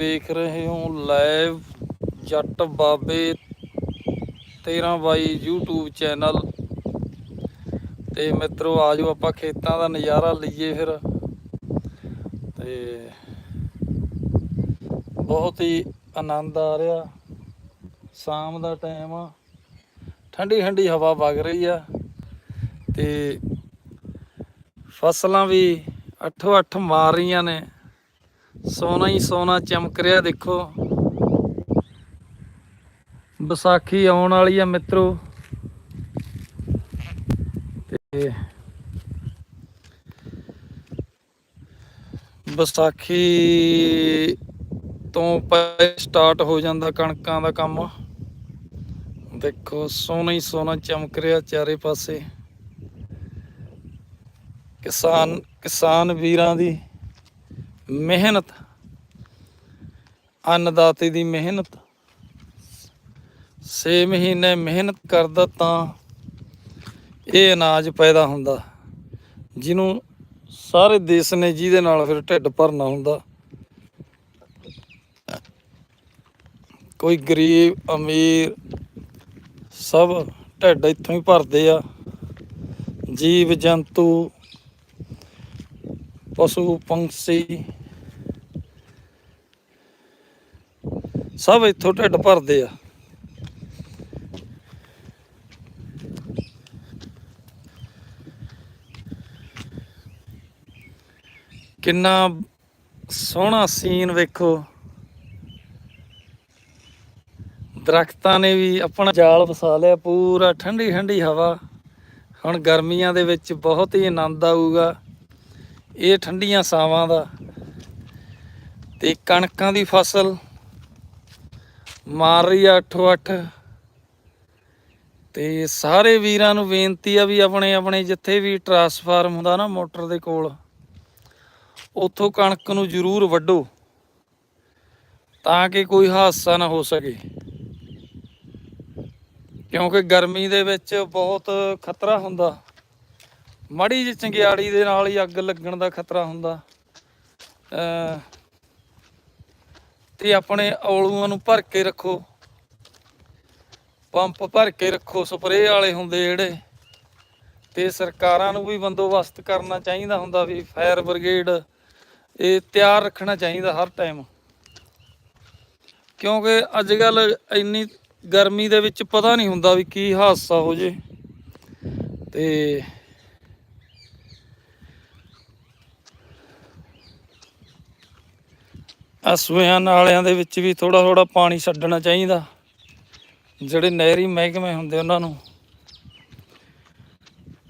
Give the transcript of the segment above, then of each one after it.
ਵੇਖ ਰਹੇ ਹੋ ਲਾਈਵ ਜੱਟ ਬਾਬੇ 13 ਬਾਈ YouTube ਚੈਨਲ। ਤੇ ਮਿੱਤਰੋ ਆਜੋ ਆਪਾਂ ਖੇਤਾਂ ਦਾ ਨਜ਼ਾਰਾ ਲਈਏ ਫਿਰ। ਤੇ ਬਹੁਤ ਹੀ ਆਨੰਦ ਆ ਰਿਹਾ। ਸ਼ਾਮ ਦਾ ਟਾਈਮ ਆ। ਠੰਡੀ ਠੰਡੀ ਹਵਾ ਵਗ ਰਹੀ ਆ। ਤੇ ਫਸਲਾਂ ਵੀ ਅੱਠੋ ਅੱਠ ਮਾਰ ਰਹੀਆਂ ਨੇ। ਸੋਨਾ ਹੀ ਸੋਨਾ ਚਮਕ ਰਿਹਾ, ਦੇਖੋ। ਵਿਸਾਖੀ ਆਉਣ ਵਾਲੀ ਆ ਮਿੱਤਰੋ। ਤੇ ਵਿਸਾਖੀ ਤੋਂ ਪਹਿਲੇ ਸਟਾਰਟ ਹੋ ਜਾਂਦਾ ਕਣਕਾਂ ਦਾ ਕੰਮ। ਦੇਖੋ, ਸੋਨਾ ਹੀ ਸੋਨਾ ਚਮਕ ਰਿਹਾ ਚਾਰੇ ਪਾਸੇ। ਕਿਸਾਨ ਕਿਸਾਨ ਵੀਰਾਂ ਦੀ ਮਿਹਨਤ। ਅੰਨਦਾਤੇ ਦੀ ਮਿਹਨਤ। 6 ਮਹੀਨੇ ਮਿਹਨਤ ਕਰਦਾ ਤਾਂ ਇਹ ਅਨਾਜ ਪੈਦਾ ਹੁੰਦਾ। ਜਿਹਨੂੰ ਸਾਰੇ ਦੇਸ਼ ਨੇ ਜਿਹਦੇ ਨਾਲ ਫਿਰ ਢਿੱਡ ਭਰਨਾ ਹੁੰਦਾ। ਕੋਈ ਗਰੀਬ, ਅਮੀਰ ਸਭ ਢਿੱਡ ਇੱਥੋਂ ਹੀ ਭਰਦੇ ਆ। ਜੀਵ ਜੰਤੂ ਪਸ਼ੂ, ਪੰਛੀ ਸਭ ਇੱਥੋਂ ਢਿੱਡ ਭਰਦੇ ਆ। ਕਿੰਨਾ ਸੋਹਣਾ ਸੀਨ ਵੇਖੋ। ਦਰਖਤਾਂ ਨੇ ਵੀ ਆਪਣਾ ਜਾਲ ਵਸਾ ਲਿਆ, ਪੂਰਾ ਠੰਡੀ ਠੰਡੀ ਹਵਾ। ਹੁਣ ਗਰਮੀਆਂ ਦੇ ਵਿੱਚ ਬਹੁਤ ਹੀ ਆਨੰਦ ਆਊਗਾ। ਇਹ ਠੰਡੀਆਂ ਸਾਵਾਂ ਦਾ। ਤੇ ਕਣਕਾਂ ਦੀ ਫਸਲ ਮਾਰ ਰਹੀ ਆ ਅੱਠੋ ਅੱਠ। ਤੇ ਸਾਰੇ ਵੀਰਾਂ ਨੂੰ ਬੇਨਤੀ ਆ ਵੀ ਆਪਣੇ ਆਪਣੇ ਜਿੱਥੇ ਵੀ ਟਰਾਂਸਫਾਰਮ ਹੁੰਦਾ ਨਾ ਮੋਟਰ ਦੇ ਕੋਲ, ਉੱਥੋਂ ਕਣਕ ਨੂੰ ਜ਼ਰੂਰ ਵੱਢੋ, ਤਾਂ ਕਿ ਕੋਈ ਹਾਦਸਾ ਨਾ ਹੋ ਸਕੇ। ਕਿਉਂਕਿ ਗਰਮੀ ਦੇ ਵਿੱਚ ਬਹੁਤ ਖਤਰਾ ਹੁੰਦਾ। ਮੜੀ ਜਿਹੀ ਚੰਗਿਆੜੀ ਦੇ ਨਾਲ ਹੀ ਅੱਗ ਲੱਗਣ ਦਾ ਖਤਰਾ ਹੁੰਦਾ। ਤੇ ਆਪਣੇ ਔਲੂਆਂ ਨੂੰ ਭਰ ਕੇ ਰੱਖੋ। ਪੰਪ ਭਰ ਕੇ ਰੱਖੋ, ਸਪਰੇਅ ਵਾਲੇ ਹੁੰਦੇ ਜਿਹੜੇ। ਤੇ ਸਰਕਾਰਾਂ ਨੂੰ ਵੀ ਬੰਦੋਬਸਤ ਕਰਨਾ ਚਾਹੀਦਾ ਹੁੰਦਾ ਵੀ ਫਾਇਰ ਬ੍ਰਿਗੇਡ ਇਹ ਤਿਆਰ ਰੱਖਣਾ ਚਾਹੀਦਾ ਹਰ ਟਾਈਮ। ਕਿਉਂਕਿ ਅੱਜ ਕੱਲ ਇੰਨੀ ਗਰਮੀ ਦੇ ਵਿੱਚ ਪਤਾ ਨਹੀਂ ਹੁੰਦਾ ਵੀ ਕੀ ਹਾਦਸਾ ਹੋ ਜੇ। ਤੇ ਅਸੂਆਂ ਨਾਲਿਆਂ ਦੇ ਵਿੱਚ ਵੀ ਥੋੜਾ ਥੋੜਾ ਪਾਣੀ ਛੱਡਣਾ ਚਾਹੀਦਾ। ਜਿਹੜੇ ਨਹਿਰੀ ਮਹਿਕਮੇ ਹੁੰਦੇ ਉਹਨਾਂ ਨੂੰ।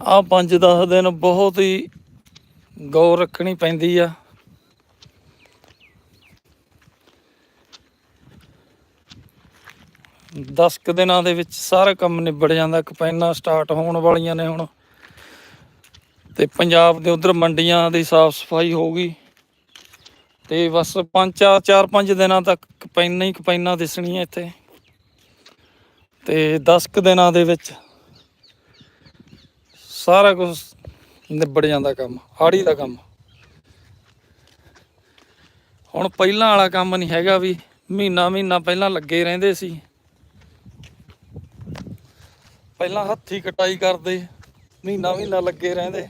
ਆ 5-10 ਦਿਨ ਬਹੁਤ ਹੀ ਗੌਰ ਰੱਖਣੀ ਪੈਂਦੀ ਆ। ਦਸ ਕੁ ਦਿਨਾਂ ਦੇ ਵਿੱਚ ਸਾਰਾ ਕੰਮ ਨਿਬੜ ਜਾਂਦਾ। ਕਪੈਨਾਂ ਸਟਾਰਟ ਹੋਣ ਵਾਲੀਆਂ ਨੇ ਹੁਣ। ਤੇ ਪੰਜਾਬ ਦੇ ਉਧਰ ਮੰਡੀਆਂ ਦੀ ਸਾਫ਼ ਸਫ਼ਾਈ ਹੋ ਗਈ। ਤੇ ਬਸ ਪੰਜ, ਚਾਰ ਚਾਰ, ਪੰਜ ਦਿਨਾਂ ਤੱਕ ਕਪੈਨਾਂ ਹੀ ਕਪੈਨਾਂ ਦਿਸਣੀਆਂ ਇੱਥੇ। ਤੇ 10 ਕੁ ਦਿਨਾਂ ਦੇ ਵਿੱਚ ਸਾਰਾ ਕੁਝ ਨਿਬੜ ਜਾਂਦਾ ਕੰਮ, ਹਾੜੀ ਦਾ ਕੰਮ। ਹੁਣ ਪਹਿਲਾਂ ਵਾਲਾ ਕੰਮ ਨਹੀਂ ਹੈਗਾ ਵੀ, ਮਹੀਨਾ ਮਹੀਨਾ ਪਹਿਲਾਂ ਲੱਗੇ ਰਹਿੰਦੇ ਸੀ। ਪਹਿਲਾਂ ਹੱਥੀ ਕਟਾਈ ਕਰਦੇ, ਮਹੀਨਾ ਮਹੀਨਾ ਲੱਗੇ ਰਹਿੰਦੇ।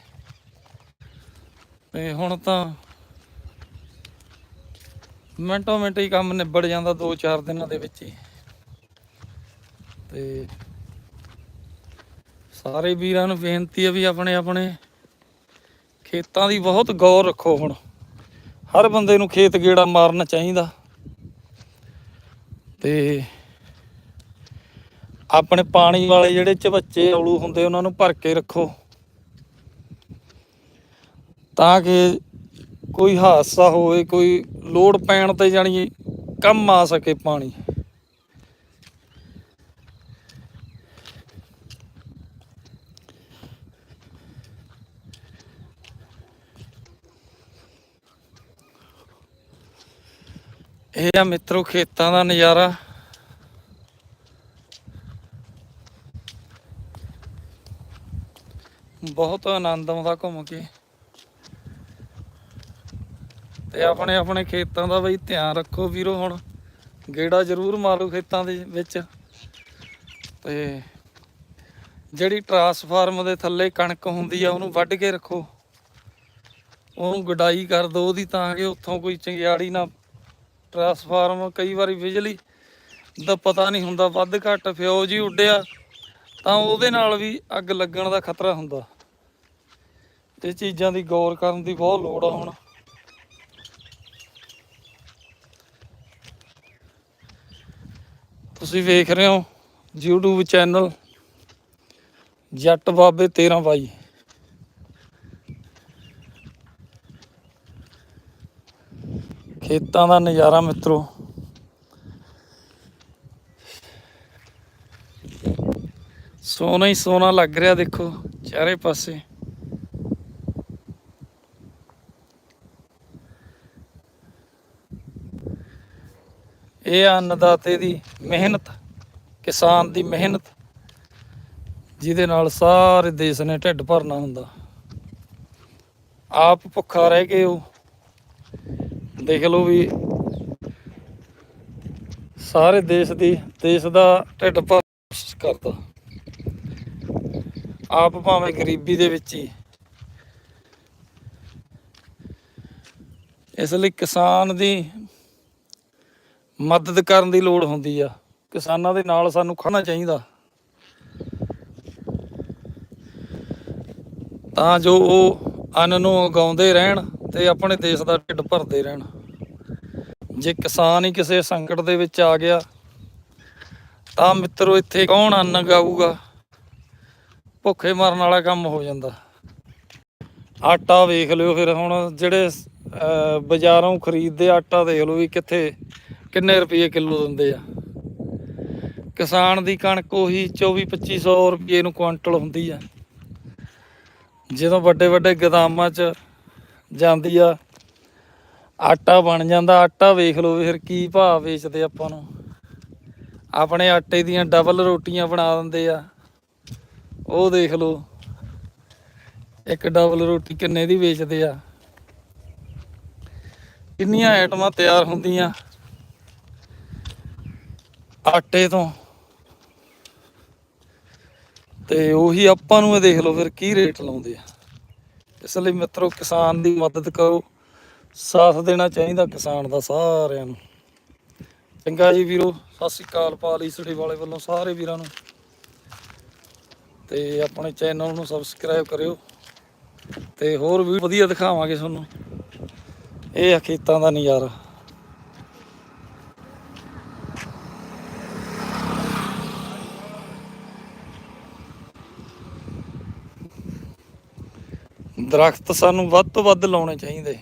ਤੇ ਹੁਣ ਤਾਂ ਮਿੰਟੋ ਮਿੰਟ ਹੀ ਕੰਮ ਨਿਬੜ ਜਾਂਦਾ 2-4 ਦਿਨਾਂ ਦੇ ਵਿੱਚ ਹੀ। ਤੇ ਸਾਰੇ ਵੀਰਾਂ ਨੂੰ ਬੇਨਤੀ ਹੈ ਵੀ ਆਪਣੇ ਆਪਣੇ ਖੇਤਾਂ ਦੀ ਬਹੁਤ ਗੌਰ ਰੱਖੋ ਹੁਣ। ਹਰ ਬੰਦੇ ਨੂੰ ਖੇਤ ਗੇੜਾ ਮਾਰਨਾ ਚਾਹੀਦਾ। ਤੇ ਆਪਣੇ ਪਾਣੀ ਵਾਲੇ ਜਿਹੜੇ ਚਵੱਚੇ ਔਲੂ ਹੁੰਦੇ ਉਹਨਾਂ ਨੂੰ ਭਰ ਕੇ ਰੱਖੋ। ਤਾਂ ਕਿ ਕੋਈ ਹਾਦਸਾ ਹੋਵੇ, ਕੋਈ ਲੋੜ ਪੈਣ ਤੇ ਜਾਣੀ ਕੰਮ ਆ ਸਕੇ ਪਾਣੀ। ਇਹ ਆ ਮਿੱਤਰੋ ਖੇਤਾਂ ਦਾ ਨਜ਼ਾਰਾ। ਬਹੁਤ ਆਨੰਦ ਆਉਂਦਾ ਘੁੰਮ ਕੇ। ਤੇ ਆਪਣੇ ਆਪਣੇ ਖੇਤਾਂ ਦਾ ਬਈ ਧਿਆਨ ਰੱਖੋ ਵੀਰੋ ਹੁਣ। ਗੇੜਾ ਜ਼ਰੂਰ ਮਾਰੋ ਖੇਤਾਂ ਦੇ ਵਿੱਚ। ਤੇ ਜਿਹੜੀ ਟਰਾਂਸਫਾਰਮ ਦੇ ਥੱਲੇ ਕਣਕ ਹੁੰਦੀ ਆ, ਉਹਨੂੰ ਵੱਢ ਕੇ ਰੱਖੋ। ਉਹਨੂੰ ਗਡਾਈ ਕਰ ਦੋ ਉਹਦੀ ਤਾਂ ਕਿ ਉੱਥੋਂ ਕੋਈ ਚੰਗਿਆੜੀ ਨਾ ਟਰਾਂਸਫਾਰਮ ਕਈ ਵਾਰੀ ਬਿਜਲੀ ਦਾ ਪਤਾ ਨਹੀਂ ਹੁੰਦਾ, ਵੱਧ ਘੱਟ ਫਿਊਜ਼ ਹੀ ਉੱਡਿਆ ਤਾਂ ਉਹਦੇ ਨਾਲ ਵੀ ਅੱਗ ਲੱਗਣ ਦਾ ਖਤਰਾ ਹੁੰਦਾ। ਇਹ ਚੀਜ਼ਾਂ ਦੀ ਗੌਰ ਕਰਨ ਦੀ ਬਹੁਤ ਲੋੜ ਆ ਹੁਣ। ਤੁਸੀਂ ਵੇਖ ਰਹੇ ਹੋ YouTube ਚੈਨਲ ਜੱਟ ਬਾਬੇ 13 ਬਾਈ। ਖੇਤਾਂ ਦਾ ਨਜ਼ਾਰਾ ਮਿੱਤਰੋ। ਸੋਨਾ ਹੀ ਸੋਨਾ ਲੱਗ ਰਿਹਾ ਦੇਖੋ, ਚਾਰੇ ਪਾਸੇ। ਇਹ ਅੰਨਦਾਤੇ ਦੀ ਮਿਹਨਤ, ਕਿਸਾਨ ਦੀ ਮਿਹਨਤ, ਜਿਹਦੇ ਨਾਲ ਸਾਰੇ ਦੇਸ਼ ਨੇ ਢਿੱਡ ਭਰਨਾ ਹੁੰਦਾ। ਆਪ ਭੁੱਖਾ ਰਹਿ ਕੇ ਉਹ, ਦੇਖ ਲਓ ਵੀ ਸਾਰੇ ਦੇਸ਼ ਦੀ, ਦੇਸ਼ ਦਾ ਢਿੱਡ ਭਰ ਕਰਦਾ। ਆਪ ਭਾਵੇਂ ਗਰੀਬੀ ਦੇ ਵਿੱਚ ਹੀ। ਇਸ ਲਈ ਕਿਸਾਨ ਦੀ ਮਦਦ ਕਰਨ ਦੀ ਲੋੜ ਹੁੰਦੀ ਆ। ਕਿਸਾਨਾਂ ਦੇ ਨਾਲ ਸਾਨੂੰ ਖੜਨਾ ਚਾਹੀਦਾ। ਤਾਂ ਜੋ ਉਹ ਅੰਨ ਨੂੰ ਉਗਾਉਂਦੇ ਰਹਿਣ ਤੇ ਆਪਣੇ ਦੇਸ਼ ਦਾ ਢਿੱਡ ਭਰਦੇ ਰਹਿਣ। ਜੇ ਕਿਸਾਨ ਹੀ ਕਿਸੇ ਸੰਕਟ ਦੇ ਵਿੱਚ ਆ ਗਿਆ ਤਾਂ ਮਿੱਤਰੋ ਇੱਥੇ ਕੌਣ ਅੰਨ ਗਾਊਗਾ ਭੁੱਖੇ ਮਰਨ ਵਾਲਾ ਕੰਮ ਹੋ ਜਾਂਦਾ। ਆਟਾ ਵੇਖ ਲਿਓ ਫਿਰ ਹੁਣ ਜਿਹੜੇ ਅਹ, ਬਾਜ਼ਾਰੋਂ ਖਰੀਦਦੇ ਆਟਾ ਦੇਖ ਲਓ ਵੀ ਕਿੱਥੇ ਕਿੰਨੇ ਰੁਪਏ ਕਿਲੋ ਦਿੰਦੇ ਆ? ਕਿਸਾਨ ਦੀ ਕਣਕ ਉਹੀ 24 2500 ਰੁਪਏ ਨੂੰ ਕੁਇੰਟਲ ਹੁੰਦੀ ਆ। ਜਦੋਂ ਵੱਡੇ ਵੱਡੇ ਗੋਦਾਮਾਂ 'ਚ ਜਾਂਦੀ ਆ, ਆਟਾ ਬਣ ਜਾਂਦਾ, ਆਟਾ ਵੇਖ ਲਓ ਵੀ ਫਿਰ ਕੀ ਭਾਅ ਵੇਚਦੇ ਆਪਾਂ ਨੂੰ। ਆਪਣੇ ਆਟੇ ਦੀਆਂ ਡਬਲ ਰੋਟੀਆਂ ਬਣਾ ਦਿੰਦੇ ਆ। ਉਹ ਦੇਖ ਲਓ, ਇੱਕ ਡਬਲ ਰੋਟੀ ਕਿੰਨੇ ਦੀ ਵੇਚਦੇ ਆ? ਕਿੰਨੀਆਂ ਆਈਟਮਾਂ ਤਿਆਰ ਹੁੰਦੀਆਂ? ਆਟੇ ਤੋਂ। ਤੇ ਉਹੀ ਆਪਾਂ ਨੂੰ ਇਹ ਦੇਖ ਲਓ ਫਿਰ ਕੀ ਰੇਟ ਲਾਉਂਦੇ ਆ। ਇਸ ਲਈ ਮਿੱਤਰੋ ਕਿਸਾਨ ਦੀ ਮਦਦ ਕਰੋ। ਸਾਥ ਦੇਣਾ ਚਾਹੀਦਾ ਕਿਸਾਨ ਦਾ ਸਾਰਿਆਂ ਨੂੰ। ਚੰਗਾ ਜੀ ਵੀਰੋ, ਸਤਿ ਸ਼੍ਰੀ ਅਕਾਲ ਪਾਲੀ ਸੜੀ ਵਾਲੇ ਵੱਲੋਂ ਸਾਰੇ ਵੀਰਾਂ ਨੂੰ। ਤੇ ਆਪਣੇ ਚੈਨਲ ਨੂੰ ਸਬਸਕ੍ਰਾਈਬ ਕਰਿਓ। ਤੇ ਹੋਰ ਵੀ ਵਧੀਆ ਦਿਖਾਵਾਂਗੇ ਤੁਹਾਨੂੰ। ਇਹ ਆ ਖੇਤਾਂ ਦਾ ਨਜ਼ਾਰਾ। ਦਰਖਤ ਸਾਨੂੰ ਵੱਧ ਤੋਂ ਵੱਧ ਲਾਉਣੇ ਚਾਹੀਦੇ।